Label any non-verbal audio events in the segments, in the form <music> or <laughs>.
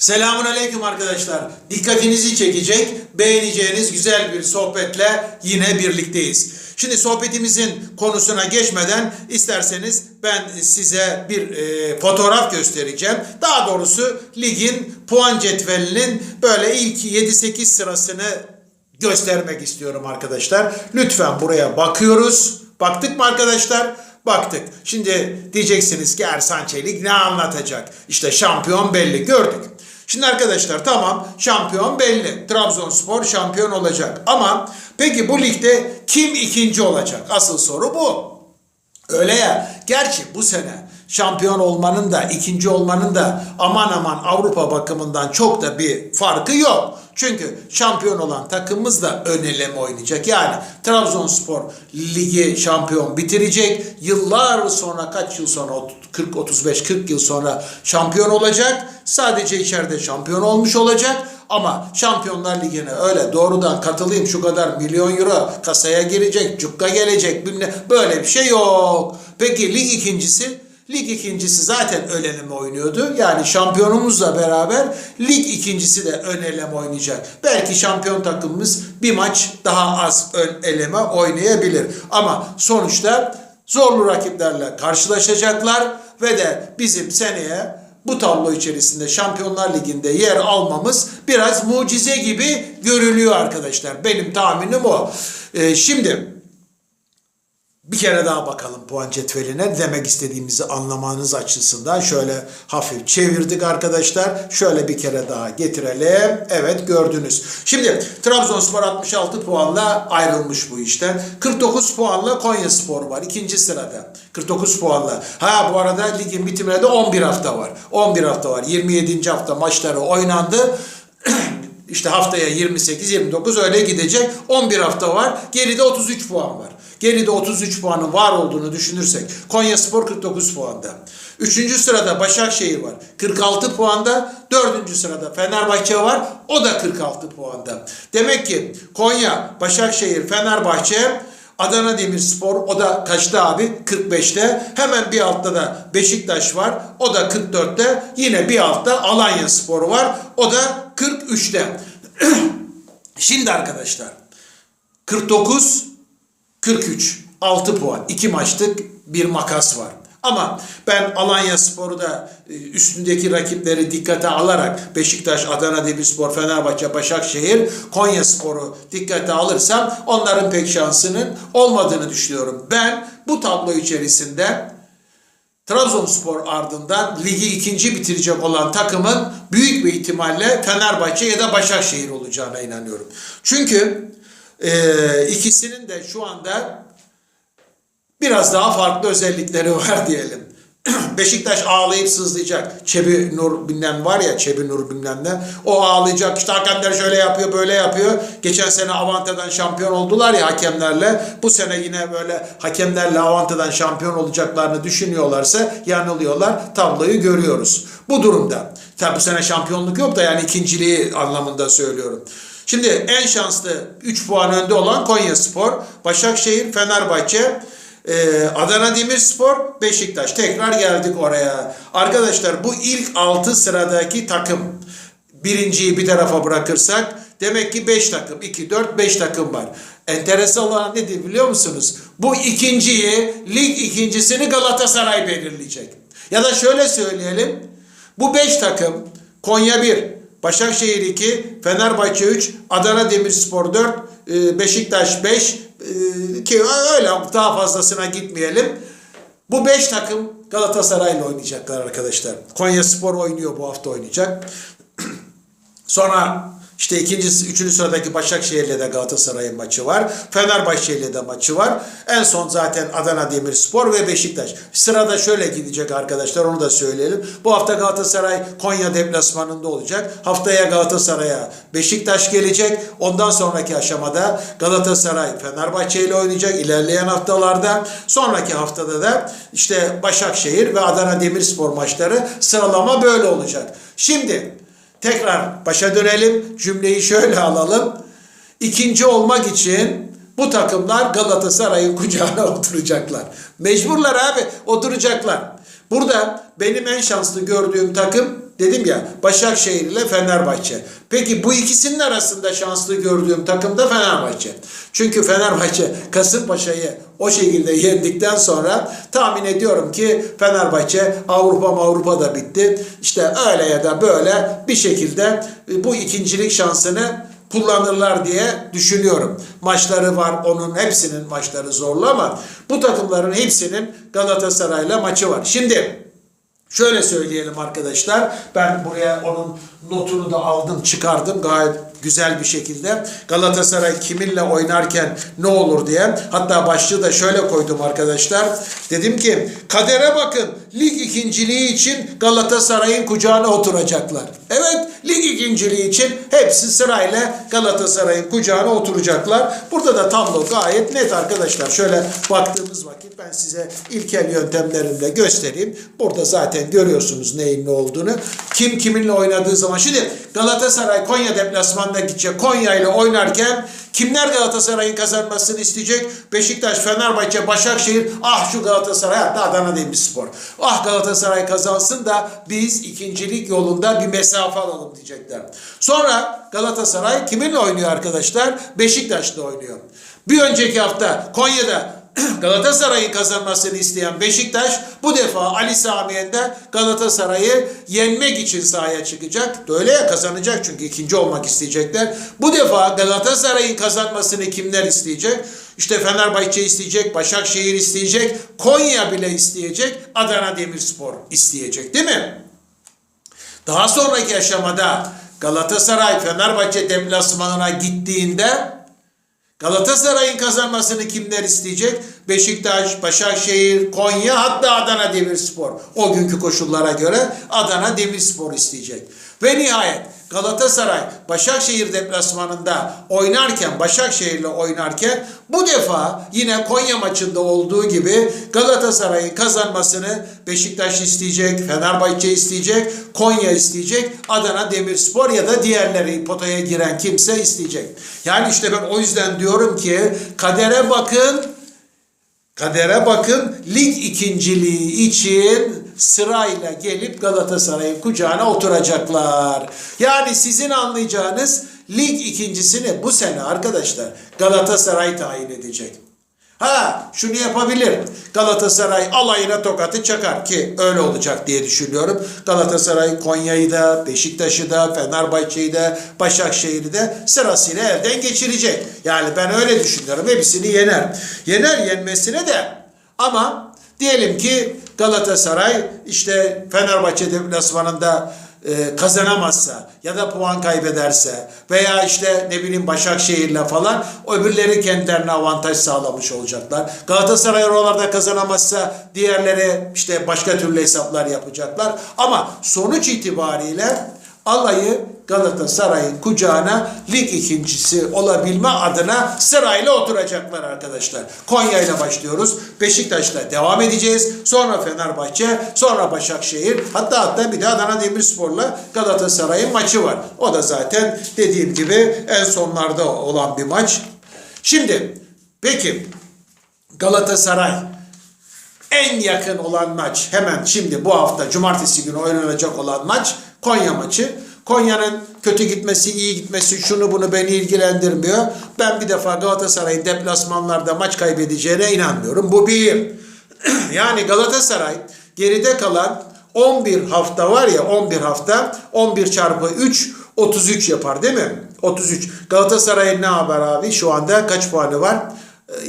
Selamun Aleyküm arkadaşlar. Dikkatinizi çekecek, beğeneceğiniz güzel bir sohbetle yine birlikteyiz. Şimdi sohbetimizin konusuna geçmeden isterseniz ben size bir e, fotoğraf göstereceğim. Daha doğrusu ligin puan cetvelinin böyle ilk 7-8 sırasını göstermek istiyorum arkadaşlar. Lütfen buraya bakıyoruz. Baktık mı arkadaşlar? Baktık. Şimdi diyeceksiniz ki Ersan Çelik ne anlatacak? İşte şampiyon belli. Gördük. Şimdi arkadaşlar tamam şampiyon belli. Trabzonspor şampiyon olacak. Ama peki bu ligde kim ikinci olacak? Asıl soru bu. Öyle ya. Gerçi bu sene şampiyon olmanın da ikinci olmanın da aman aman Avrupa bakımından çok da bir farkı yok. Çünkü şampiyon olan takımımız da ön eleme oynayacak. Yani Trabzonspor ligi şampiyon bitirecek. Yıllar sonra kaç yıl sonra 40 35 40 yıl sonra şampiyon olacak. Sadece içeride şampiyon olmuş olacak. Ama Şampiyonlar Ligi'ne öyle doğrudan katılayım şu kadar milyon euro kasaya girecek, cukka gelecek bilmem böyle bir şey yok. Peki lig ikincisi? Lig ikincisi zaten ön eleme oynuyordu. Yani şampiyonumuzla beraber lig ikincisi de ön eleme oynayacak. Belki şampiyon takımımız bir maç daha az ön eleme oynayabilir. Ama sonuçta zorlu rakiplerle karşılaşacaklar ve de bizim seneye bu tablo içerisinde Şampiyonlar Ligi'nde yer almamız biraz mucize gibi görülüyor arkadaşlar. Benim tahminim o. Ee, şimdi bir kere daha bakalım puan cetveline demek istediğimizi anlamanız açısından şöyle hafif çevirdik arkadaşlar. Şöyle bir kere daha getirelim. Evet gördünüz. Şimdi Trabzonspor 66 puanla ayrılmış bu işten. 49 puanla Konyaspor var ikinci sırada. 49 puanla. Ha bu arada ligin bitimine de 11 hafta var. 11 hafta var. 27. hafta maçları oynandı. <clears throat> İşte haftaya 28-29 öyle gidecek. 11 hafta var. Geride 33 puan var. Geride 33 puanın var olduğunu düşünürsek Konya Spor 49 puanda. Üçüncü sırada Başakşehir var. 46 puanda. Dördüncü sırada Fenerbahçe var. O da 46 puanda. Demek ki Konya, Başakşehir, Fenerbahçe Adana Demirspor o da kaçta abi? 45'te. Hemen bir altta da Beşiktaş var. O da 44'te. Yine bir altta Alanya Spor var. O da 43'te. <clears throat> Şimdi arkadaşlar 49 43 6 puan. 2 maçlık bir makas var. Ama ben Alanya Spor'u da e, üstündeki rakipleri dikkate alarak Beşiktaş, Adana Demirspor, Fenerbahçe, Başakşehir, Konya Spor'u dikkate alırsam onların pek şansının olmadığını düşünüyorum. Ben bu tablo içerisinde Trabzonspor ardından ligi ikinci bitirecek olan takımın büyük bir ihtimalle Fenerbahçe ya da Başakşehir olacağına inanıyorum. Çünkü e, ikisinin de şu anda biraz daha farklı özellikleri <laughs> var diyelim. <clears throat> Beşiktaş ağlayıp sızlayacak. Çebi Nur bilmem var ya Çebi Nur bilmem ne. O ağlayacak. İşte hakemler şöyle yapıyor böyle yapıyor. Geçen sene Avanta'dan şampiyon oldular ya hakemlerle. Bu sene yine böyle hakemlerle Avanta'dan şampiyon olacaklarını düşünüyorlarsa yanılıyorlar. Tabloyu görüyoruz. Bu durumda. Tabi bu sene şampiyonluk yok da yani ikinciliği anlamında söylüyorum. Şimdi en şanslı 3 puan önde olan Konya Spor, Başakşehir, Fenerbahçe, ee, Adana Demirspor, Beşiktaş. Tekrar geldik oraya. Arkadaşlar bu ilk 6 sıradaki takım birinciyi bir tarafa bırakırsak demek ki 5 takım. 2, 4, 5 takım var. Enteresan olan nedir biliyor musunuz? Bu ikinciyi, lig ikincisini Galatasaray belirleyecek. Ya da şöyle söyleyelim. Bu 5 takım Konya 1, Başakşehir 2, Fenerbahçe 3, Adana Demirspor 4, e, Beşiktaş 5 e, ki öyle daha fazlasına gitmeyelim. Bu 5 takım Galatasaray'la oynayacaklar arkadaşlar. Konya Spor oynuyor bu hafta oynayacak. <clears throat> Sonra işte ikinci, üçüncü sıradaki Başakşehir'le de Galatasaray'ın maçı var. Fenerbahçe'yle de maçı var. En son zaten Adana Demirspor ve Beşiktaş. Sırada şöyle gidecek arkadaşlar onu da söyleyelim. Bu hafta Galatasaray Konya deplasmanında olacak. Haftaya Galatasaray'a Beşiktaş gelecek. Ondan sonraki aşamada Galatasaray Fenerbahçe ile oynayacak ilerleyen haftalarda. Sonraki haftada da işte Başakşehir ve Adana Demirspor maçları sıralama böyle olacak. Şimdi Tekrar başa dönelim. Cümleyi şöyle alalım. İkinci olmak için bu takımlar Galatasaray'ın <laughs> kucağına oturacaklar. Mecburlar abi oturacaklar. Burada benim en şanslı gördüğüm takım dedim ya Başakşehir ile Fenerbahçe. Peki bu ikisinin arasında şanslı gördüğüm takım da Fenerbahçe. Çünkü Fenerbahçe Kasımpaşa'yı o şekilde yendikten sonra tahmin ediyorum ki Fenerbahçe Avrupa Avrupa da bitti. İşte öyle ya da böyle bir şekilde bu ikincilik şansını kullanırlar diye düşünüyorum. Maçları var onun hepsinin maçları zorlu ama bu takımların hepsinin Galatasaray'la maçı var. Şimdi Şöyle söyleyelim arkadaşlar. Ben buraya onun notunu da aldım, çıkardım gayet güzel bir şekilde. Galatasaray kiminle oynarken ne olur diye. Hatta başlığı da şöyle koydum arkadaşlar. Dedim ki kadere bakın. Lig ikinciliği için Galatasaray'ın kucağına oturacaklar. Evet, lig ikinciliği için hepsi sırayla Galatasaray'ın kucağına oturacaklar. Burada da tablo gayet net arkadaşlar. Şöyle baktığımız vakit ben size ilkel yöntemlerini göstereyim. Burada zaten görüyorsunuz neyin ne olduğunu. Kim kiminle oynadığı zaman. Şimdi Galatasaray Konya deplasmanına gidecek. Konya ile oynarken kimler Galatasaray'ın kazanmasını isteyecek? Beşiktaş, Fenerbahçe, Başakşehir. Ah şu Galatasaray hatta Adana Demirspor. Ah Galatasaray kazansın da biz ikincilik yolunda bir mesafe alalım diyecekler. Sonra Galatasaray kiminle oynuyor arkadaşlar? Beşiktaş'la oynuyor. Bir önceki hafta Konya'da <clears throat> Galatasaray'ın kazanmasını isteyen Beşiktaş bu defa Ali Samiyen'de Galatasaray'ı yenmek için sahaya çıkacak. Öyle ya kazanacak çünkü ikinci olmak isteyecekler. Bu defa Galatasaray'ın kazanmasını kimler isteyecek? İşte Fenerbahçe isteyecek, Başakşehir isteyecek, Konya bile isteyecek, Adana Demirspor isteyecek değil mi? Daha sonraki aşamada Galatasaray Fenerbahçe deplasmanına gittiğinde Galatasaray'ın kazanmasını kimler isteyecek? Beşiktaş, Başakşehir, Konya hatta Adana Demirspor. O günkü koşullara göre Adana Demirspor isteyecek. Ve nihayet Galatasaray Başakşehir deplasmanında oynarken, Başakşehir'le oynarken bu defa yine Konya maçında olduğu gibi Galatasaray'ın kazanmasını Beşiktaş isteyecek, Fenerbahçe isteyecek, Konya isteyecek, Adana Demirspor ya da diğerleri potaya giren kimse isteyecek. Yani işte ben o yüzden diyorum ki kadere bakın, Kadere bakın lig ikinciliği için sırayla gelip Galatasaray'ın kucağına oturacaklar. Yani sizin anlayacağınız lig ikincisini bu sene arkadaşlar Galatasaray tayin edecek. Ha şunu yapabilir. Galatasaray alayına tokatı çakar ki öyle olacak diye düşünüyorum. Galatasaray Konya'yı da, Beşiktaş'ı da, Fenerbahçe'yi de, Başakşehir'i de sırasıyla elden geçirecek. Yani ben öyle düşünüyorum. Hepsini yener. Yener yenmesine de ama diyelim ki Galatasaray işte Fenerbahçe deplasmanında e, kazanamazsa ya da puan kaybederse veya işte ne bileyim Başakşehir'le falan öbürleri kendilerine avantaj sağlamış olacaklar. Galatasaray oralarda kazanamazsa diğerleri işte başka türlü hesaplar yapacaklar. Ama sonuç itibariyle alayı Galatasaray'ın kucağına lig ikincisi olabilme adına sırayla oturacaklar arkadaşlar. Konya ile başlıyoruz. Beşiktaş'la devam edeceğiz. Sonra Fenerbahçe, sonra Başakşehir. Hatta hatta bir de Adana Demirspor'la Galatasaray'ın maçı var. O da zaten dediğim gibi en sonlarda olan bir maç. Şimdi peki Galatasaray en yakın olan maç hemen şimdi bu hafta cumartesi günü oynanacak olan maç Konya maçı. Konya'nın kötü gitmesi, iyi gitmesi şunu bunu beni ilgilendirmiyor. Ben bir defa Galatasaray'ın deplasmanlarda maç kaybedeceğine inanmıyorum. Bu bir. <clears throat> yani Galatasaray geride kalan 11 hafta var ya 11 hafta 11 çarpı 3 33 yapar değil mi? 33. Galatasaray'ın ne haber abi? Şu anda kaç puanı var?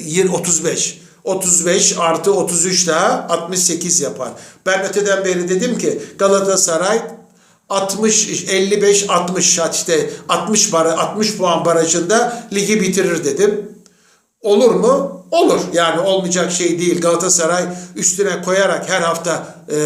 Ee, 35. 35 artı 33 daha 68 yapar. Ben öteden beri dedim ki Galatasaray 60 55 60 işte 60 bar 60 puan barajında ligi bitirir dedim. Olur mu? Olur. Yani olmayacak şey değil. Galatasaray üstüne koyarak her hafta e,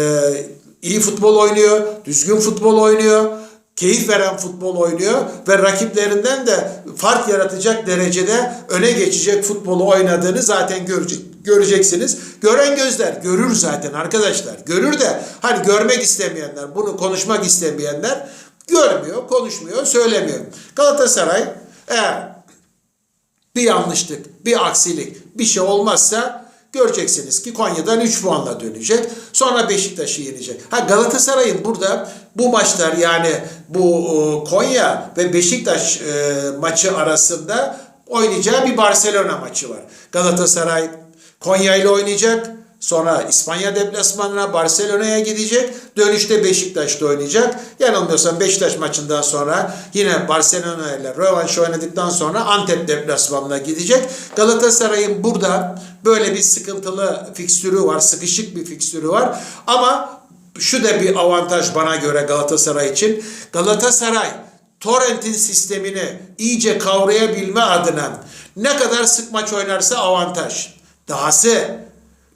iyi futbol oynuyor, düzgün futbol oynuyor, keyif veren futbol oynuyor ve rakiplerinden de fark yaratacak derecede öne geçecek futbolu oynadığını zaten görecek, göreceksiniz. Gören gözler görür zaten arkadaşlar. Görür de hani görmek istemeyenler, bunu konuşmak istemeyenler görmüyor, konuşmuyor, söylemiyor. Galatasaray eğer bir yanlışlık, bir aksilik, bir şey olmazsa Göreceksiniz ki Konya'dan 3 puanla dönecek. Sonra Beşiktaş'ı yenecek. Ha Galatasaray'ın burada bu maçlar yani bu e, Konya ve Beşiktaş e, maçı arasında oynayacağı bir Barcelona maçı var. Galatasaray Konya ile oynayacak. Sonra İspanya deplasmanına Barcelona'ya gidecek. Dönüşte Beşiktaş'ta oynayacak. Yanılmıyorsam Beşiktaş maçından sonra yine Barcelona ile rövanş oynadıktan sonra Antep deplasmanına gidecek. Galatasaray'ın burada böyle bir sıkıntılı fikstürü var. Sıkışık bir fikstürü var. Ama şu da bir avantaj bana göre Galatasaray için. Galatasaray Torrent'in sistemini iyice kavrayabilme adına ne kadar sık maç oynarsa avantaj. Dahası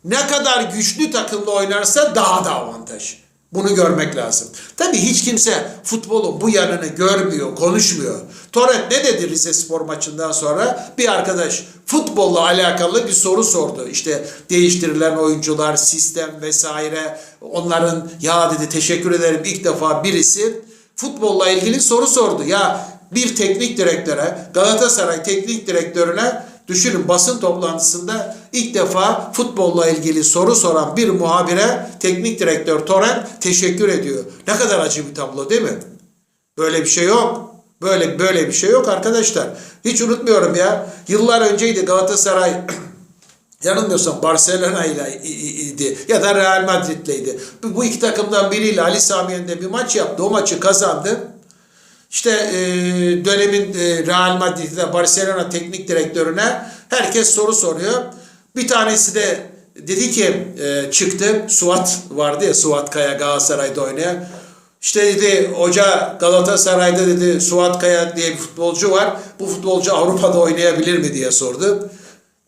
ne kadar güçlü takımla oynarsa daha da avantaj. Bunu görmek lazım. Tabii hiç kimse futbolun bu yanını görmüyor, konuşmuyor. Torrent ne dedi Rize Spor maçından sonra? Bir arkadaş futbolla alakalı bir soru sordu. İşte değiştirilen oyuncular, sistem vesaire. Onların ya dedi teşekkür ederim ilk defa birisi futbolla ilgili soru sordu. Ya bir teknik direktöre, Galatasaray teknik direktörüne Düşünün basın toplantısında ilk defa futbolla ilgili soru soran bir muhabire teknik direktör Toren teşekkür ediyor. Ne kadar acı bir tablo değil mi? Böyle bir şey yok. Böyle böyle bir şey yok arkadaşlar. Hiç unutmuyorum ya. Yıllar önceydi Galatasaray <clears throat> yanılmıyorsam Barcelona ile idi ya da Real Madrid'leydi. Bu bu iki takımdan biriyle Ali Sami bir maç yaptı. O maçı kazandı. İşte e, dönemin e, Real Madrid'de Barcelona teknik direktörüne herkes soru soruyor. Bir tanesi de dedi ki e, çıktı Suat vardı ya Suat Kaya Galatasaray'da oynayan. İşte dedi hoca Galatasaray'da dedi Suat Kaya diye bir futbolcu var. Bu futbolcu Avrupa'da oynayabilir mi diye sordu.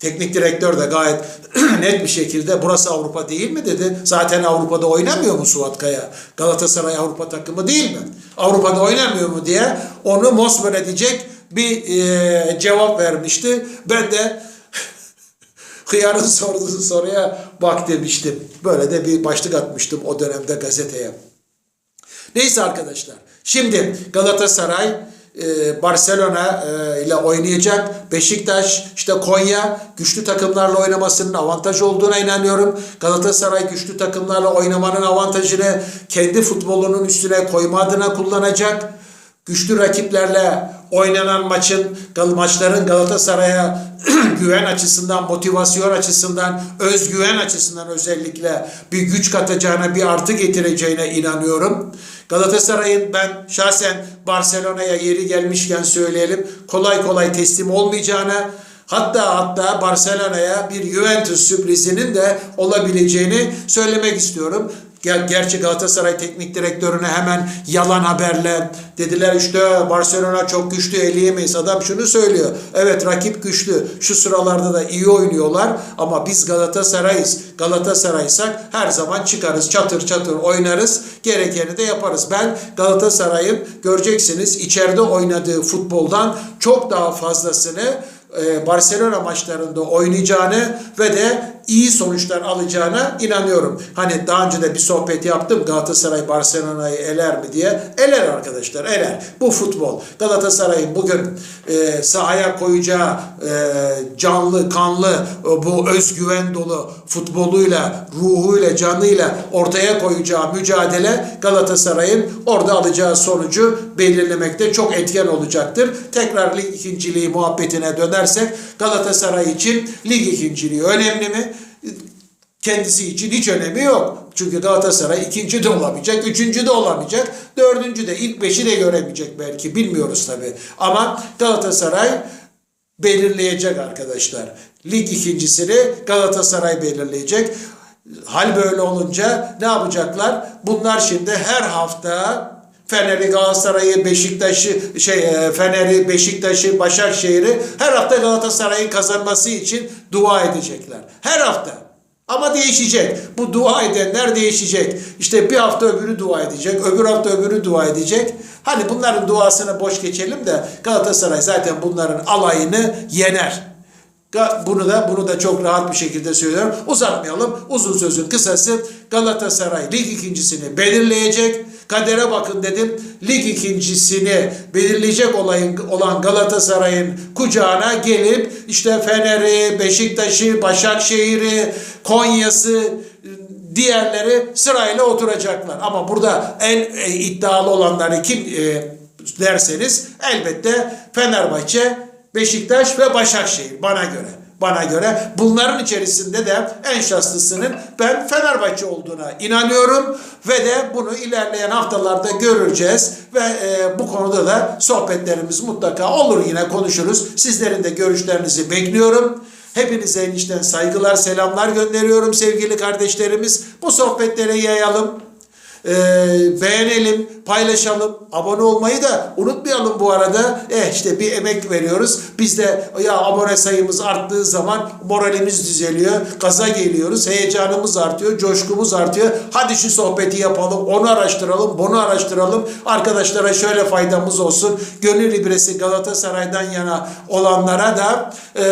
Teknik direktör de gayet <clears throat> net bir şekilde burası Avrupa değil mi dedi. Zaten Avrupa'da oynamıyor mu Suat Kaya? Galatasaray Avrupa takımı değil mi? Avrupa'da oynamıyor mu diye onu mosmor edecek bir e, cevap vermişti. Ben de <laughs> hıyarın sorduğu soruya bak demiştim. Böyle de bir başlık atmıştım o dönemde gazeteye. Neyse arkadaşlar. Şimdi Galatasaray Barcelona e, ile oynayacak. Beşiktaş, işte Konya güçlü takımlarla oynamasının avantaj olduğuna inanıyorum. Galatasaray güçlü takımlarla oynamanın avantajını kendi futbolunun üstüne koyma adına kullanacak. Güçlü rakiplerle oynanan maçın maçların Galatasaray'a <clears throat> güven açısından, motivasyon açısından, özgüven açısından özellikle bir güç katacağına, bir artı getireceğine inanıyorum. Galatasaray'ın ben şahsen Barcelona'ya yeri gelmişken söyleyelim kolay kolay teslim olmayacağına hatta hatta Barcelona'ya bir Juventus sürprizinin de olabileceğini söylemek istiyorum. Ger- Gerçi Galatasaray teknik direktörüne hemen yalan haberle dediler işte Barcelona çok güçlü eleyemeyiz. Adam şunu söylüyor. Evet rakip güçlü. Şu sıralarda da iyi oynuyorlar ama biz Galatasaray'ız. Galatasaray'sak her zaman çıkarız. Çatır çatır oynarız. Gerekeni de yaparız. Ben Galatasaray'ın göreceksiniz içeride oynadığı futboldan çok daha fazlasını e, Barcelona maçlarında oynayacağını ve de iyi sonuçlar alacağına inanıyorum. Hani daha önce de bir sohbet yaptım Galatasaray Barcelona'yı eler mi diye. Eler arkadaşlar eler. Bu futbol. Galatasaray'ın bugün e, sahaya koyacağı e, canlı, kanlı, e, bu özgüven dolu futboluyla, ruhuyla, canıyla ortaya koyacağı mücadele Galatasaray'ın orada alacağı sonucu belirlemekte çok etken olacaktır. Tekrar lig ikinciliği muhabbetine dönersek Galatasaray için lig ikinciliği önemli mi? kendisi için hiç önemi yok. Çünkü Galatasaray ikinci de olamayacak, üçüncü de olamayacak, dördüncü de, ilk beşi de göremeyecek belki bilmiyoruz tabi. Ama Galatasaray belirleyecek arkadaşlar. Lig ikincisini Galatasaray belirleyecek. Hal böyle olunca ne yapacaklar? Bunlar şimdi her hafta Fener'i, Galatasaray'ı, Beşiktaş'ı, şey e, Fener'i, Beşiktaş'ı, Başakşehir'i her hafta Galatasaray'ın kazanması için dua edecekler. Her hafta. Ama değişecek. Bu dua edenler değişecek. İşte bir hafta öbürü dua edecek, öbür hafta öbürü dua edecek. Hani bunların duasını boş geçelim de Galatasaray zaten bunların alayını yener. Bunu da bunu da çok rahat bir şekilde söylüyorum. Uzatmayalım. Uzun sözün kısası Galatasaray lig ikincisini belirleyecek. Kadere bakın dedim. Lig ikincisini belirleyecek olayın, olan Galatasaray'ın kucağına gelip işte Fener'i, Beşiktaş'ı, Başakşehir'i, Konya'sı, diğerleri sırayla oturacaklar. Ama burada en e, iddialı olanları kim e, derseniz elbette Fenerbahçe, Beşiktaş ve Başakşehir bana göre. Bana göre bunların içerisinde de en şanslısının ben Fenerbahçe olduğuna inanıyorum ve de bunu ilerleyen haftalarda göreceğiz ve e, bu konuda da sohbetlerimiz mutlaka olur yine konuşuruz. Sizlerin de görüşlerinizi bekliyorum. Hepinize enişten saygılar, selamlar gönderiyorum sevgili kardeşlerimiz. Bu sohbetleri yayalım. Ee, beğenelim, paylaşalım, abone olmayı da unutmayalım bu arada. Eh işte bir emek veriyoruz. Biz de ya abone sayımız arttığı zaman moralimiz düzeliyor, gaza geliyoruz, heyecanımız artıyor, coşkumuz artıyor. Hadi şu sohbeti yapalım, onu araştıralım, bunu araştıralım. Arkadaşlara şöyle faydamız olsun. Gönül ibresi Galatasaray'dan yana olanlara da e,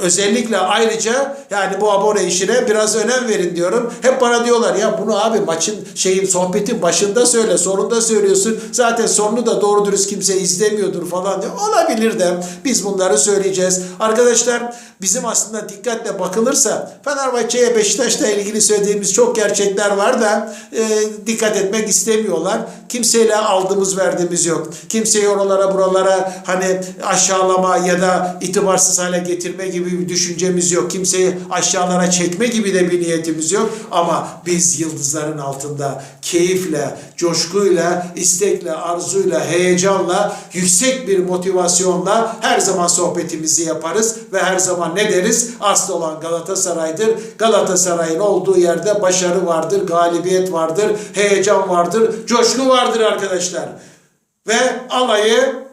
özellikle ayrıca yani bu abone işine biraz önem verin diyorum. Hep bana diyorlar ya bunu abi maçın şeyin sohbetin başında söyle, sonunda söylüyorsun. Zaten sonunu da doğru dürüst kimse izlemiyordur falan diyor. Olabilir de biz bunları söyleyeceğiz. Arkadaşlar bizim aslında dikkatle bakılırsa Fenerbahçe'ye Beşiktaş'la ilgili söylediğimiz çok gerçekler var da e, dikkat etmek istemiyorlar. Kimseyle aldığımız verdiğimiz yok. Kimseyi oralara buralara hani aşağılama ya da itibarsız hale getirme gibi bir düşüncemiz yok. Kimseyi aşağılara çekme gibi de bir niyetimiz yok. Ama biz yıldızların altında keyifle, coşkuyla, istekle, arzuyla, heyecanla, yüksek bir motivasyonla her zaman sohbetimizi yaparız ve her zaman ne deriz? Asıl olan Galatasaray'dır. Galatasaray'ın olduğu yerde başarı vardır, galibiyet vardır, heyecan vardır, coşku vardır arkadaşlar. Ve alayı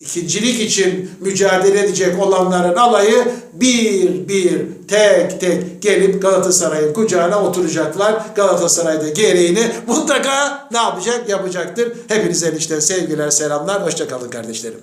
ikincilik için mücadele edecek olanların alayı bir bir tek tek gelip Galatasaray'ın kucağına oturacaklar. Galatasaray'da gereğini mutlaka ne yapacak? Yapacaktır. Hepinize işte sevgiler, selamlar. Hoşçakalın kardeşlerim.